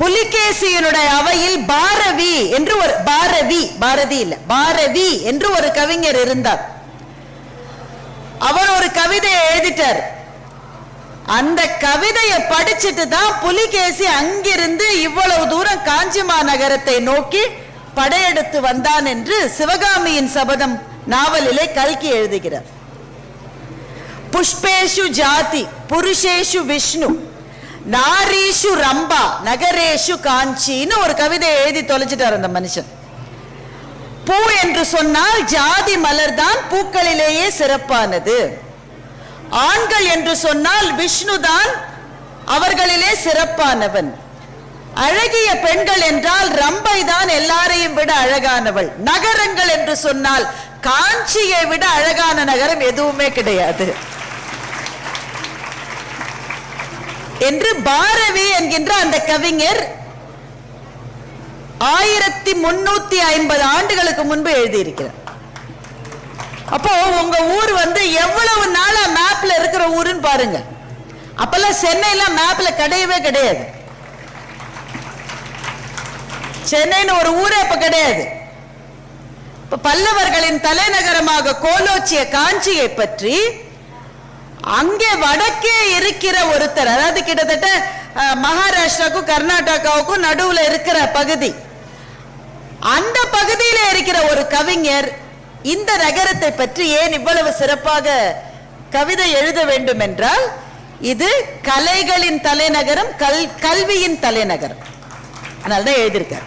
புலிகேசியனுடைய அவையில் பாரவி என்று ஒரு பாரதி பாரதி இல்ல பாரதி என்று ஒரு கவிஞர் இருந்தார். அவர் ஒரு கவிதையை எழுதிட்டார். அந்த கவிதையை படிச்சுட்டு தான் புலிகேசி அங்கிருந்து இவ்வளவு தூரம் காஞ்சிமா நகரத்தை நோக்கி படையெடுத்து வந்தான் என்று சிவகாமியின் சபதம் நாவலிலே கல்கி எழுதுகிறார். புஷ்பேஷு ஜாதி புருஷேஷு விஷ்ணு. நாரீஷு ரம்பா நகரேஷு காஞ்சின்னு ஒரு கவிதையை எழுதி தொலைச்சிட்டார் அந்த மனுஷன். பூ என்று சொன்னால் ஜாதி மலர் தான் பூக்களிலேயே சிறப்பானது. ஆண்கள் என்று சொன்னால் விஷ்ணு தான் அவர்களிலே சிறப்பானவன். அழகிய பெண்கள் என்றால் ரம்பை தான் எல்லாரையும் விட அழகானவள். நகரங்கள் என்று சொன்னால் காஞ்சியை விட அழகான நகரம் எதுவுமே கிடையாது. என்று பாரவி என்கின்ற அந்த கவிஞர் ஆயிரத்தி முன்னூத்தி ஐம்பது ஆண்டுகளுக்கு முன்பு எழுதியிருக்கிறார். அப்போ உங்க ஊர் வந்து எவ்வளவு நாளா மேப்ல இருக்கிற ஊருன்னு பாருங்க. அப்பெல்லாம் சென்னையில மேப்ல கிடையவே கிடையாது. சென்னைன்னு ஒரு ஊரே அப்ப கிடையாது. இப்ப பல்லவர்களின் தலைநகரமாக கோலோச்சிய காஞ்சியை பற்றி அங்கே வடக்கே இருக்கிற ஒருத்தர் அதாவது கிட்டத்தட்ட மகாராஷ்டிராவுக்கும் கர்நாடகாவுக்கும் நடுவில் இருக்கிற பகுதி. அந்த பகுதியில் இருக்கிற ஒரு கவிஞர் இந்த நகரத்தை பற்றி ஏன் இவ்வளவு சிறப்பாக கவிதை எழுத வேண்டும் என்றால் இது கலைகளின் தலைநகரம் கல் கல்வியின் தலைநகரம். அதனாலதான் எழுதியிருக்கார்.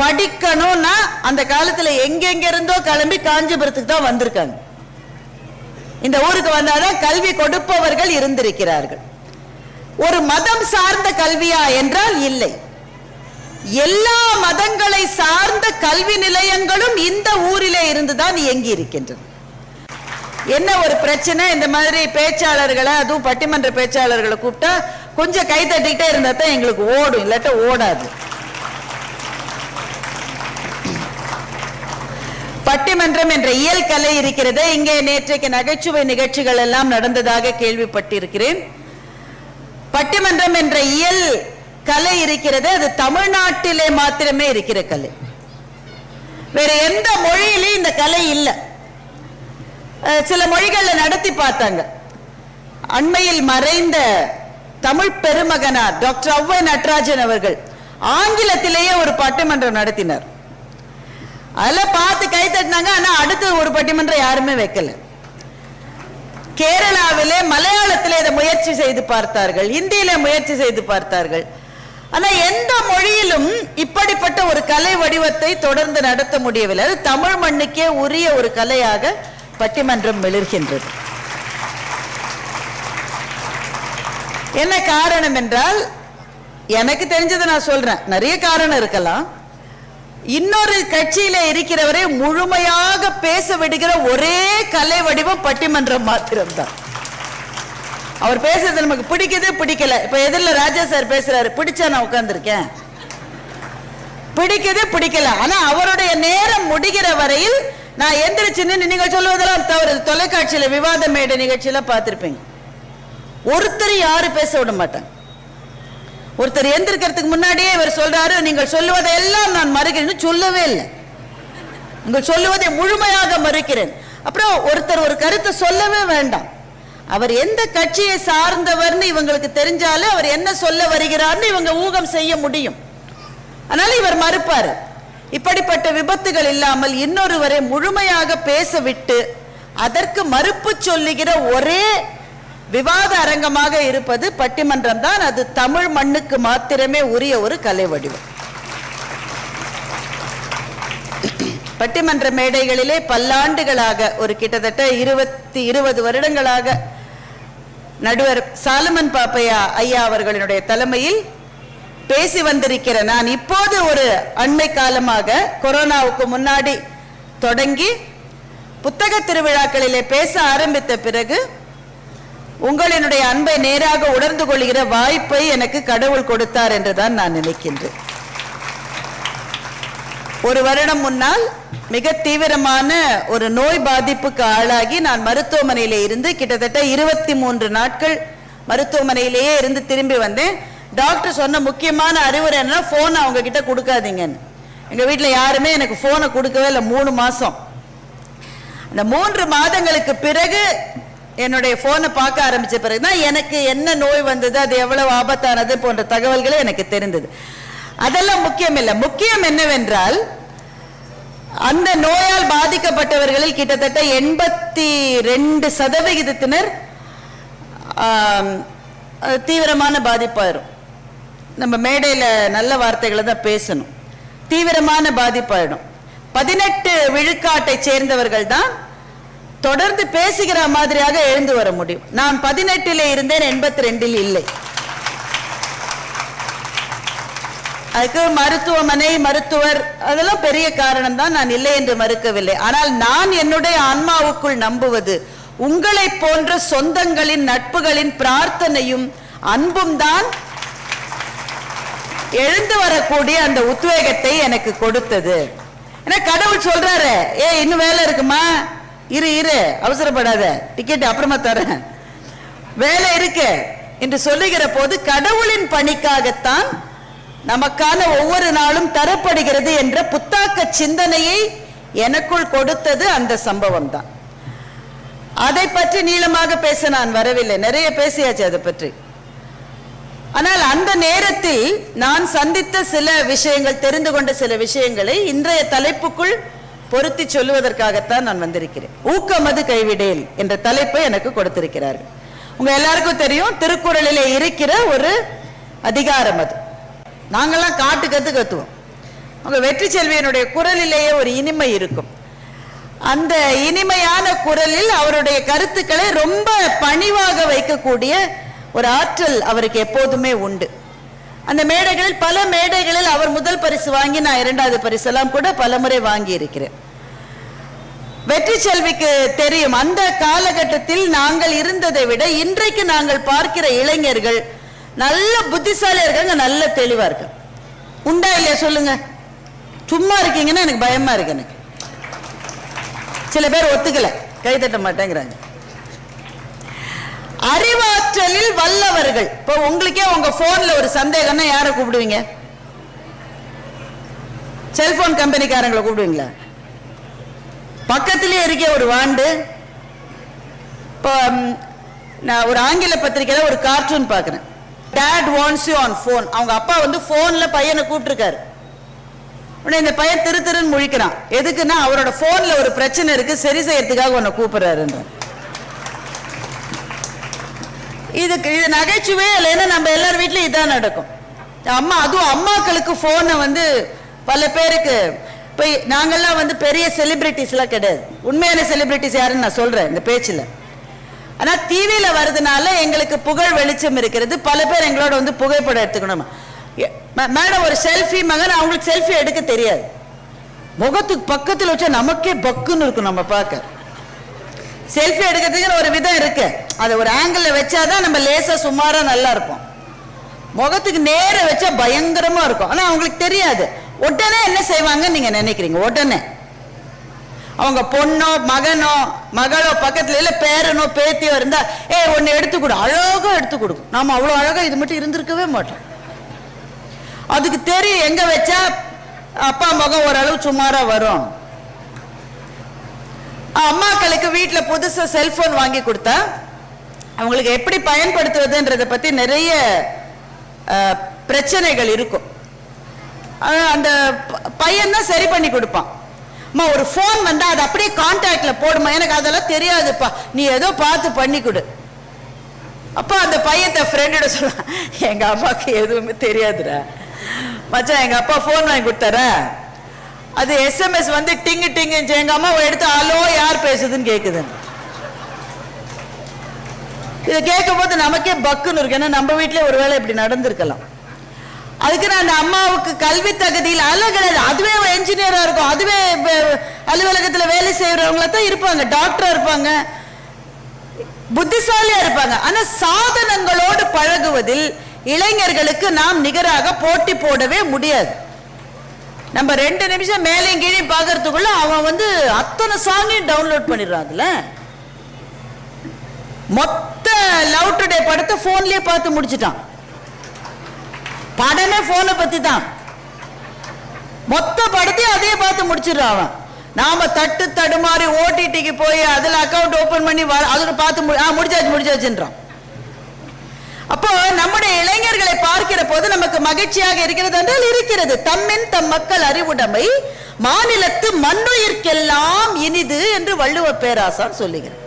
படிக்கணும்னா அந்த காலத்தில் எங்கெங்கிருந்தோ கிளம்பி காஞ்சிபுரத்துக்கு தான் வந்திருக்காங்க. இந்த ஊருக்கு வந்தாதான் கல்வி கொடுப்பவர்கள் இருந்திருக்கிறார்கள். ஒரு மதம் சார்ந்த கல்வியா என்றால் இல்லை. எல்லா மதங்களை சார்ந்த கல்வி நிலையங்களும் இந்த ஊரிலே இருந்துதான் இயங்கி இருக்கின்றன என்ன ஒரு பிரச்சனை? இந்த மாதிரி பேச்சாளர்களை அதுவும் பட்டிமன்ற பேச்சாளர்களை கூப்பிட்டா கொஞ்சம் கை தட்டிக்கிட்டே இருந்தா தான் எங்களுக்கு ஓடும் இல்லாட்ட ஓடாது. பட்டிமன்றம் என்ற இயல் கலை இருக்கிறது. இங்கே நேற்றைக்கு நகைச்சுவை நிகழ்ச்சிகள் எல்லாம் நடந்ததாக கேள்விப்பட்டிருக்கிறேன். பட்டிமன்றம் என்ற இயல் கலை இருக்கிறது. அது தமிழ்நாட்டிலே மாத்திரமே இருக்கிற கலை. வேற எந்த மொழியிலையும் இந்த கலை இல்லை. சில மொழிகள்ல நடத்தி பார்த்தாங்க. அண்மையில் மறைந்த தமிழ் பெருமகனார் டாக்டர் ஔவை நடராஜன் அவர்கள் ஆங்கிலத்திலேயே ஒரு பட்டிமன்றம் நடத்தினார். அதெல்லாம் பார்த்து கை தட்டினாங்க. ஆனா அடுத்து ஒரு பட்டிமன்றம் யாருமே வைக்கல. கேரளாவிலே மலையாளத்திலே இதை முயற்சி செய்து பார்த்தார்கள். இந்தியில முயற்சி செய்து பார்த்தார்கள். ஆனா எந்த மொழியிலும் இப்படிப்பட்ட ஒரு கலை வடிவத்தை தொடர்ந்து நடத்த முடியவில்லை. அது தமிழ் மண்ணுக்கே உரிய ஒரு கலையாக பட்டிமன்றம் மிளிர்கின்றது. என்ன காரணம் என்றால் எனக்கு தெரிஞ்சதை நான் சொல்றேன். நிறைய காரணம் இருக்கலாம். இன்னொரு கட்சியில இருக்கிறவரை முழுமையாக பேச விடுகிற ஒரே கலை வடிவம் பட்டிமன்றம் மாத்திரம்தான். அவர் பேசுறது நமக்கு பிடிக்குது பிடிக்கல. இப்ப எதிரில் ராஜா சார் பேசுறாரு பிடிச்சா நான் உட்கார்ந்துருக்கேன். பிடிக்குது பிடிக்கல. ஆனா அவருடைய நேரம் முடிகிற வரையில் நான் எந்திரிச்சுன்னு நீங்க சொல்லுவதெல்லாம் தவறு. தொலைக்காட்சியில விவாத மேடை நிகழ்ச்சியில பார்த்திருப்பீங்க. ஒருத்தர் யாரும் பேச விட மாட்டாங்க. ஒருத்தர் எந்திருக்கிறதுக்கு முன்னாடியே இவர் சொல்றாரு நீங்கள் சொல்லுவதையெல்லாம் நான் மறுக்கிறேன்னு சொல்லவே இல்லை. நீங்கள் சொல்லுவதை முழுமையாக மறுக்கிறேன். அப்புறம் ஒருத்தர் ஒரு கருத்தை சொல்லவே வேண்டாம். அவர் எந்த கட்சியை சார்ந்தவர்னு இவங்களுக்கு தெரிஞ்சாலே அவர் என்ன சொல்ல வருகிறார்னு இவங்க ஊகம் செய்ய முடியும். அதனால இவர் மறுப்பார். இப்படிப்பட்ட விபத்துகள் இல்லாமல் இன்னொருவரை முழுமையாக பேச விட்டு அதற்கு மறுப்பு சொல்லுகிற ஒரே விவாத அரங்கமாக இருப்பது பட்டிமன்றம் தான் அது தமிழ் மண்ணுக்கு மாத்திரமே உரிய ஒரு கலை வடிவம். பட்டிமன்ற மேடைகளிலே பல்லாண்டுகளாக ஒரு கிட்டத்தட்ட இருபத்தி இருபது வருடங்களாக நடுவர் சாலமன் பாப்பையா ஐயா அவர்களினுடைய தலைமையில் பேசி வந்திருக்கிற நான் இப்போது ஒரு அண்மை காலமாக கொரோனாவுக்கு முன்னாடி தொடங்கி புத்தக திருவிழாக்களிலே பேச ஆரம்பித்த பிறகு உங்களினுடைய அன்பை நேராக உணர்ந்து கொள்கிற வாய்ப்பை எனக்கு கடவுள் கொடுத்தார் என்றுதான் நான் நினைக்கின்றேன். ஒரு வருடம் முன்னால் மிக தீவிரமான ஒரு நோய் பாதிப்புக்கு ஆளாகி நான் மருத்துவமனையிலே இருந்து கிட்டத்தட்ட இருபத்தி மூன்று நாட்கள் மருத்துவமனையிலேயே இருந்து திரும்பி வந்தேன். டாக்டர் சொன்ன முக்கியமான அறிவுரை என்னன்னா போனை அவங்க கிட்ட கொடுக்காதீங்கன்னு. எங்க வீட்டில் யாருமே எனக்கு போனை கொடுக்கவே இல்லை மூணு மாசம். அந்த மூன்று மாதங்களுக்கு பிறகு என்னுடைய போனை பார்க்க ஆரம்பிச்ச பிறகுதான் எனக்கு என்ன நோய் வந்தது அது எவ்வளவு ஆபத்தானது போன்ற தகவல்களை எனக்கு தெரிந்தது. அதெல்லாம் முக்கியம் இல்லை. முக்கியம் என்னவென்றால் அந்த நோயால் பாதிக்கப்பட்டவர்களில் கிட்டத்தட்ட எண்பத்தி ரெண்டு சதவிகிதத்தினர் தீவிரமான பாதிப்பாயிரும். நம்ம மேடையில் நல்ல வார்த்தைகளை தான் பேசணும். தீவிரமான பாதிப்பாயிடும். பதினெட்டு விழுக்காட்டை சேர்ந்தவர்கள் தான் தொடர்ந்து பேசுகிற மாதிரியாக எழுந்து வர முடியும். நான் பதினெட்டில் இருந்தேன் எண்பத்தி ரெண்டில் இல்லை. அதுக்கு மருத்துவமனை மருத்துவர் அதெல்லாம் பெரிய காரணம் தான் நான் இல்லை என்று மறுக்கவில்லை. ஆனால் நான் என்னுடைய ஆன்மாவுக்குள் நம்புவது உங்களை போன்ற சொந்தங்களின் நட்புகளின் பிரார்த்தனையும் அன்பும் தான் எழுந்து வரக்கூடிய அந்த உத்வேகத்தை எனக்கு கொடுத்தது. ஏன்னா கடவுள் சொல்றாரு ஏ இன்னும் வேலை இருக்குமா? இரு இரு. அவசரப்படாத. டிக்கெட் அப்புறமா தரேன். வேலை இருக்கு. என்று சொல்லுகிற போது கடவுளின் பணிக்காகத்தான் நமக்கான ஒவ்வொரு நாளும் தரப்படுகிறது என்ற புத்தாக்க சிந்தனையை எனக்குள் கொடுத்தது அந்த சம்பவம் தான் அதை பற்றி நீளமாக பேச நான் வரவில்லை. நிறைய பேசியாச்சு அதை பற்றி. ஆனால் அந்த நேரத்தில் நான் சந்தித்த சில விஷயங்கள் தெரிந்து கொண்ட சில விஷயங்களை இன்றைய தலைப்புக்குள் பொருத்தி சொல்லுவதற்காகத்தான் நான் வந்திருக்கிறேன். ஊக்கமது கைவிடேல் என்ற தலைப்பை எனக்கு கொடுத்திருக்கிறார்கள். உங்க எல்லாருக்கும் தெரியும் திருக்குறளிலே இருக்கிற ஒரு அதிகாரம் அது. நாங்கள்லாம் காட்டு கத்து கத்துவோம். உங்க வெற்றி செல்வியனுடைய குரலிலேயே ஒரு இனிமை இருக்கும். அந்த இனிமையான குரலில் அவருடைய கருத்துக்களை ரொம்ப பணிவாக வைக்கக்கூடிய ஒரு ஆற்றல் அவருக்கு எப்போதுமே உண்டு. அந்த மேடைகளில் பல மேடைகளில் அவர் முதல் பரிசு வாங்கி நான் இரண்டாவது பரிசெல்லாம் கூட பலமுறை வாங்கி இருக்கிறேன் வெற்றி செல்விக்கு தெரியும். அந்த காலகட்டத்தில் நாங்கள் இருந்ததை விட இன்றைக்கு நாங்கள் பார்க்கிற இளைஞர்கள் நல்ல புத்திசாலியா இருக்காங்க நல்ல தெளிவா இருக்காங்க. உண்டா இல்லையா சொல்லுங்க? சும்மா இருக்கீங்கன்னா எனக்கு பயமா இருக்கு எனக்கு. சில பேர் ஒத்துக்கல. கை தட்ட மாட்டேங்கிறாங்க. அறிவாற்றலில் வல்லவர்கள். இப்போ உங்களுக்கே உங்க போன்ல ஒரு சந்தேகம்னா யாரை கூப்பிடுவீங்க? செல்போன் கம்பெனிக்காரங்களை கூப்பிடுவீங்களா? பக்கத்திலே இருக்க ஒரு வாண்டு. இப்போ நான் ஒரு ஆங்கில பத்திரிக்கையில் ஒரு கார்ட்டூன் பார்க்குறேன். Dad wants you on phone அவங்க அப்பா வந்து ஃபோனில் பையனை கூப்பிட்டுருக்காரு. உடனே இந்த பையன் திரு திருன்னு முழிக்கிறான். எதுக்குன்னா அவரோட போன்ல ஒரு பிரச்சனை இருக்கு சரி செய்யறதுக்காக உன்னை கூப்பிடுறாருன்ற. இதுக்கு இது நகைச்சுவே இல்லைன்னா நம்ம எல்லார் வீட்லயும் இதான் நடக்கும். அம்மா அதுவும் அம்மாக்களுக்கு போனை வந்து பல பேருக்கு இப்போ நாங்கெல்லாம் வந்து பெரிய செலிபிரிட்டிஸ்லாம் கிடையாது. உண்மையான செலிபிரிட்டிஸ் யாருன்னு நான் சொல்கிறேன் இந்த பேச்சில். ஆனால் டிவியில் வர்றதுனால எங்களுக்கு புகழ் வெளிச்சம் இருக்கிறது. பல பேர் எங்களோட வந்து புகைப்படம் எடுத்துக்கணும்? மேடம் ஒரு செல்ஃபி மகன் அவங்களுக்கு செல்ஃபி எடுக்க தெரியாது. முகத்துக்கு பக்கத்தில் வச்சா நமக்கே பக்குன்னு இருக்கும் நம்ம பார்க்க. செல்ஃபி எடுக்கிறதுக்கு ஒரு விதம் இருக்கு. அதை ஒரு ஆங்கிளில் வச்சாதான் நம்ம லேசாக சுமாராக நல்லா இருப்போம். முகத்துக்கு நேர வச்சா பயங்கரமாக இருக்கும். ஆனால் அவங்களுக்கு தெரியாது. உடனே என்ன செய்வாங்கன்னு நீங்க நினைக்கிறீங்க? உடனே. அவங்க பொண்ணோ மகனோ மகளோ பக்கத்துல இல்ல பேரனோ பேத்தியோ இருந்தா ஏ ஒன்னு எடுத்து கொடு. அழகா எடுத்து கொடுக்கும் நாம அவ்வளவு அழகா இது மட்டும் இருந்திருக்கவே மாட்டோம். அதுக்கு தெரியும் எங்க வச்சா அப்பா முகம் ஓரளவு சுமாரா வரும். அம்மாக்களுக்கு வீட்டில் புதுசா செல்போன் வாங்கி கொடுத்தா அவங்களுக்கு எப்படி பயன்படுத்துவதுன்றதை பத்தி நிறைய பிரச்சனைகள் இருக்கும். அந்த ப- பையன் தான் சரி பண்ணி கொடுப்பான். அம்மா ஒரு ஃபோன் வந்தால் அது அப்படியே கான்டாக்டில் போடுமா எனக்கு அதெல்லாம் தெரியாதுப்பா. நீ ஏதோ பார்த்து பண்ணி கொடு. அப்பா அந்த பையன் தன் ஃப்ரெண்டோட சொல்லுவான் எங்கள் அப்பாவுக்கு எதுவுமே தெரியாதுடா. மச்சான் எங்கள் அப்பா ஃபோன் வாங்கி கொடுத்தாரேன் அது எஸ்எம்எஸ் வந்து டிங்கு டிங்குச்சு எங்கள் அம்மா எடுத்து ஹலோ யார் பேசுதுன்னு கேட்குது இதை கேட்கும் போது நமக்கே பக்குன்னு இருக்கு. ஏன்னா நம்ம வீட்டிலே ஒரு வேளை இப்படி நடந்திருக்கலாம். அதுக்கு நான் அந்த அம்மாவுக்கு கல்வி தகுதியில் அதெல்லாம் கிடையாது அதுவே என்ஜினியராக இருக்கும். அதுவே அலுவலகத்தில் வேலை செய்கிறவங்கள தான் இருப்பாங்க. டாக்டராக இருப்பாங்க. புத்திசாலியாக இருப்பாங்க. ஆனால் சாதனங்களோடு பழகுவதில் இளைஞர்களுக்கு நாம் நிகராக போட்டி போடவே முடியாது. நம்ம ரெண்டு நிமிஷம் மேலேயும் கீழே பார்க்கறதுக்குள்ள அவன் வந்து அத்தனை சாங்கையும் டவுன்லோட் பண்ணிடுறாங்கல்ல மொத்த லவ் டுடே படத்தை ஃபோன்லேயே பார்த்து முடிச்சிட்டான். படமே போனை பத்தி தான் மொத்த படத்தையும் அதே பார்த்து முடிச்சிடுறான் அவன். நாம தட்டு தடுமாறி ஓடிடிக்கு போய் அதுல அக்கௌண்ட் ஓபன் பண்ணி வர அதுல பார்த்து மு- ஆ, முடிச்சாச்சு முடிச்சாச்சுன்றான். அப்போ நம்முடைய இளைஞர்களை பார்க்கிற போது நமக்கு மகிழ்ச்சியாக இருக்கிறது என்றால் இருக்கிறது. தம்மின் தம் மக்கள் அறிவுடைமை மாநிலத்து மண்ணுயிர்க்கெல்லாம் இனிது என்று வள்ளுவ பேராசான் சொல்லுகிறார்.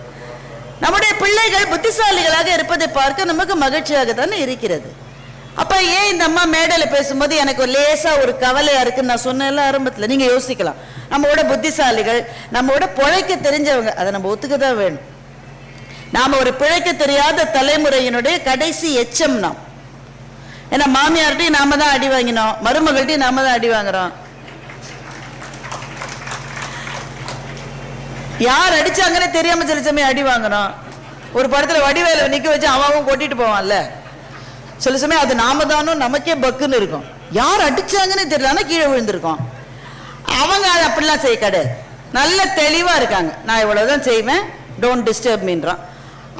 நம்முடைய பிள்ளைகள் புத்திசாலிகளாக இருப்பதை பார்க்க நமக்கு மகிழ்ச்சியாக தானே இருக்கிறது. அப்ப ஏன் இந்த அம்மா மேடையில் பேசும்போது எனக்கு ஒரு லேசா ஒரு கவலையா இருக்குன்னு நான் சொன்னேன்ல ஆரம்பத்தில்? நீங்க யோசிக்கலாம். நம்மளோட புத்திசாலிகள் நம்மளோட பிழைக்க தெரிஞ்சவங்க அதை நம்ம ஒத்துக்க தான் வேணும். நாம ஒரு பிழைக்க தெரியாத தலைமுறையினுடைய கடைசி எச்சம் நாம். ஏன்னா மாமியார்கிட்டையும் நாம தான் அடி வாங்கினோம். மருமகள்கிட்டையும் நாம தான் அடி வாங்குறோம். யார் அடிச்சாங்கன்னு தெரியாம சில சமயம் அடி வாங்குறோம். ஒரு படத்துல வடிவேல நிக்க வச்சு அவன் கொட்டிட்டு போவான்ல. சில சமயம் அது நாம தானோ நமக்கே பக்குன்னு இருக்கும். யார் அடிச்சாங்கன்னு தெரியல. ஆனா கீழே விழுந்திருக்கோம். அவங்க அது அப்படிலாம் செய்ய கிடையாது. நல்ல தெளிவா இருக்காங்க. நான் இவ்வளவுதான் செய்வேன். Don't disturb மீன்றான்